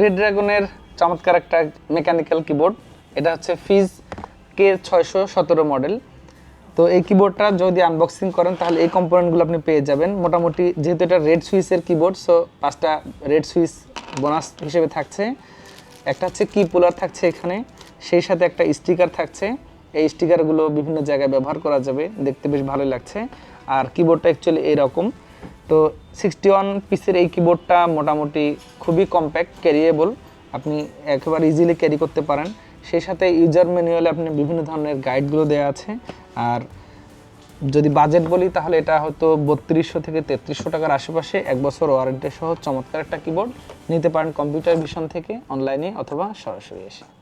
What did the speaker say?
Red ড্রাগনের চমৎকার একটা মেকানিক্যাল কিবোর্ড এটা হচ্ছে ফিজ কে ছয়শো সতেরো মডেল তো এই কিবোর্ডটা যদি আনবক্সিং করেন, তাহলে এই কম্পোনেন্টগুলো আপনি পেয়ে যাবেন। মোটামুটি যেহেতু এটা রেড সুইচের কিবোর্ড সো পাঁচটা রেড সুইচ বোনাস হিসেবে থাকছে। একটা হচ্ছে কি পুলার থাকছে এখানে, সেই সাথে একটা স্টিকার থাকছে। এই স্টিকারগুলো বিভিন্ন জায়গায় ব্যবহার করা যাবে, দেখতে বেশ ভালোই লাগছে। আর কিবোর্ডটা অ্যাকচুয়ালি এরকম। তো সিক্সটি ওয়ান পিসের এই কিবোর্ডটা মোটামুটি খুবই কম্প্যাক্ট ক্যারিয়েবল আপনি একেবারে ইজিলি ক্যারি করতে পারেন। সেই সাথে ইউজার ম্যানুয়ালে আপনি বিভিন্ন ধরনের গাইডগুলো দেওয়া আছে। আর যদি বাজেট বলি, তাহলে এটা হয়তো বত্রিশশো থেকে তেত্রিশশো টাকার আশেপাশে এক বছর ওয়ারেন্টি সহ চমৎকার একটা কিবোর্ড নিতে পারেন কম্পিউটার ভিশন থেকে অনলাইনে অথবা সরাসরি এসে।